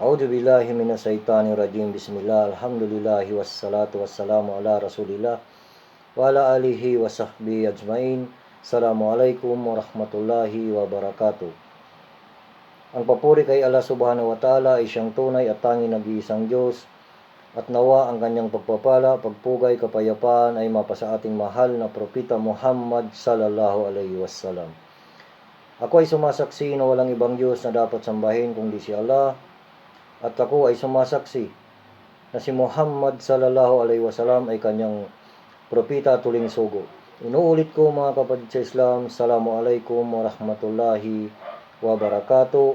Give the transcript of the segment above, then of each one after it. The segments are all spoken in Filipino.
A'udzu billahi minasyaitonir rajim. Bismillah. Alhamdulillahi wassalatu wassalamu ala Rasulillah wa ala alihi wa sahbihi ajmain. Assalamualaikum warahmatullahi wabarakatuh. Ang papuri kay Allah subhanahu wa ta'ala ay siyang tunay at tanging nag-iisang Diyos at nawa ang kanyang pagpapala, pagpugay, kapayapaan ay mapasa ating mahal na propeta Muhammad sallallahu alaihi wasallam. Ako ay sumasaksi na walang ibang Diyos na dapat sambahin kundi si Allah at ako ay sumasaksi na si Muhammad sallallahu alaihi wasallam ay kanyang propeta at tuling sugo. Inuulit ko mga kapatid sa Islam, Assalamualaikum warahmatullahi wabarakatuh.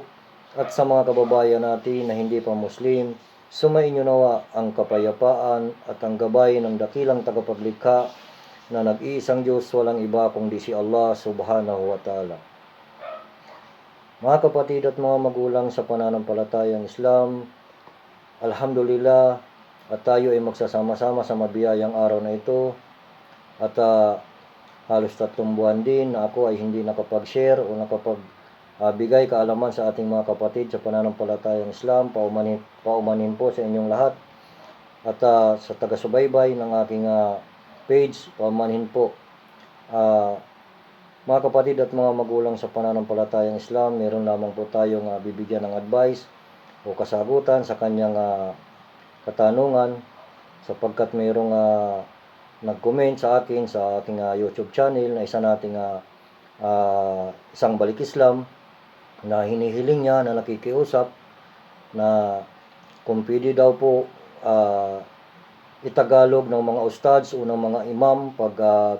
At sa mga kababayan natin na hindi pa Muslim, sumainyo nawa ang kapayapaan at ang gabay ng dakilang tagapaglikha na nag-iisang Diyos walang iba kundi si Allah subhanahu wa ta'ala. Mga kapatid at mga magulang sa pananampalatayang Islam, Alhamdulillah at tayo ay magsasama-sama sa mabiyayang araw na ito. At ah, halos tatlong buwan din na ako ay hindi nakapag-share o nakapagbigay kaalaman sa ating mga kapatid sa pananampalatayang Islam, paumanin, paumanin po sa inyong lahat. At ah, sa taga-subaybay ng aking ah, page, paumanin po. Ah, mga kapatid at mga magulang sa pananampalatayang Islam, meron lamang po tayong ah, bibigyan ng advice o kasagutan sa kanyang ah, katanungan sapagkat mayroong ah, nag-comment sa akin sa aking ah, YouTube channel na isa nating ah, ah, isang balik Islam na hinihiling niya na nakikiusap na kung pwede daw po ah, itagalog ng mga ustads o ng mga imam pag ah,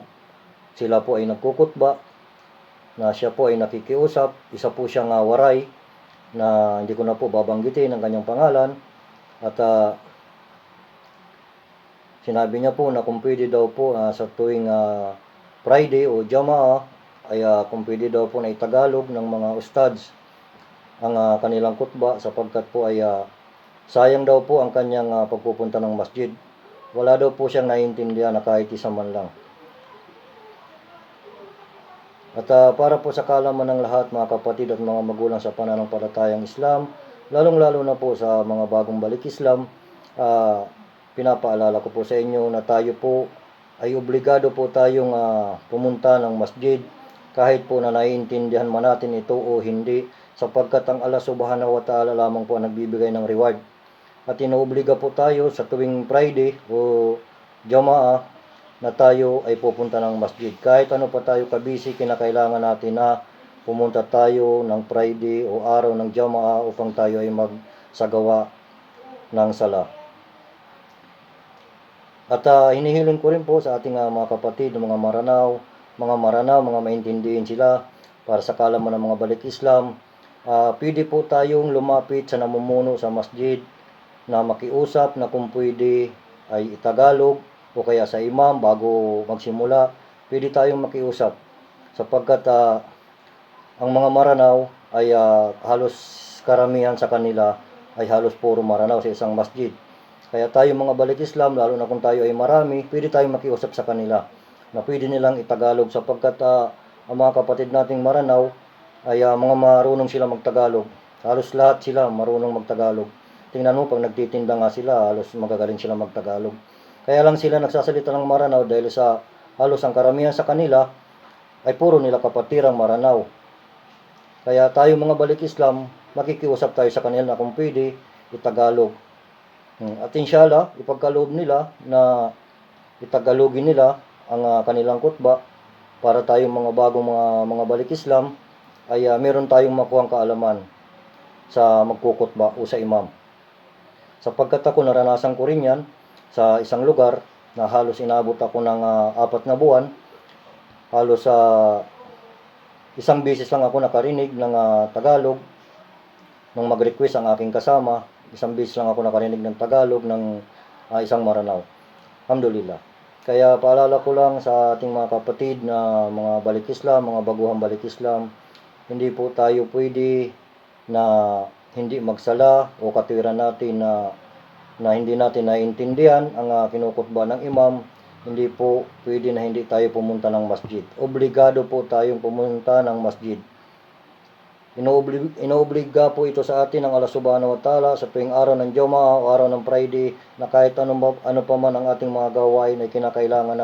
sila po ay nagkukutba na siya po ay nakikiusap, isa po siyang ah, waray na hindi ko na po babanggitin ang kanyang pangalan at ah, sinabi niya po na kung pwede daw po ah, sa tuwing ah, Friday o Jamaa ay ah, kung pwede daw po na itagalog ng mga ustads ang ah, kanilang kutba sapagkat po ay ah, sayang daw po ang kanyang ah, pagpupunta ng masjid. Wala daw po siyang naiintindihan na kahit isa man lang. At ah, para po sa kalaman ng lahat mga kapatid at mga magulang sa pananampalatayang Islam, lalong-lalo na po sa mga bagong balik Islam, ah, pinapaalala ko po sa inyo na tayo po ay obligado po tayong ah, pumunta ng masjid kahit po na naiintindihan man natin ito o hindi sapagkat ang Allah subhanahu wa ta'ala lamang po ang nagbibigay ng reward. At inoobliga po tayo sa tuwing Friday o Jamaa na tayo ay pupunta ng masjid. Kahit ano pa tayo kabisi, kinakailangan natin na pumunta tayo ng Friday o araw ng Jamaa upang tayo ay magsagawa ng sala. At ah, hinihiling ko rin po sa ating ah, mga kapatid, mga maranaw, mga maranaw, mga maintindihin sila para sa kalaman ng mga balik Islam. Ah, pwede po tayong lumapit sa namumuno sa masjid na makiusap na kung pwede ay itagalog o kaya sa imam bago magsimula, pwede tayong makiusap sapagkat ah, ang mga maranaw ay ah, halos karamihan sa kanila ay halos puro maranaw sa isang masjid. Kaya tayo mga balik Islam, lalo na kung tayo ay marami, pwede tayong makiusap sa kanila na pwede nilang itagalog sapagkat ah, ang mga kapatid nating maranaw ay ah, mga marunong sila magtagalog. Halos lahat sila marunong magtagalog. Tingnan mo pag nagtitinda nga sila, halos magagaling sila magtagalog. Kaya lang sila nagsasalita ng maranaw dahil sa halos ang karamihan sa kanila ay puro nila kapatirang maranaw. Kaya tayo mga balik Islam, makikiusap tayo sa kanila na kung pwede, itagalog. Hmm, At inshallah, ipagkaloob nila na itagalogin nila ang ah, kanilang kutba para tayong mga bagong mga mga balik Islam ay ah, meron tayong makuhang kaalaman sa magkukutba o sa imam. Sapagkat ako naranasan ko rin yan sa isang lugar na halos inabot ako ng ah, apat na buwan. Halos sa isang beses lang ako nakarinig ng ah, Tagalog nung mag-request ang aking kasama. Isang beses lang ako nakarinig ng Tagalog ng ah, isang Maranao. Alhamdulillah. Kaya paalala ko lang sa ating mga kapatid na mga balik Islam, mga baguhang balik Islam, hindi po tayo pwede na hindi magsala o katwiran natin na na hindi natin naiintindihan ang uh, kinukutba ng imam, hindi po pwede na hindi tayo pumunta ng masjid. Obligado po tayong pumunta ng masjid. Inooblig, inoobliga po ito sa atin ng Allah subhanahu wa ta'ala sa tuwing araw ng Juma o araw ng Friday na kahit ano, ano pa man ang ating mga gawain ay kinakailangan natin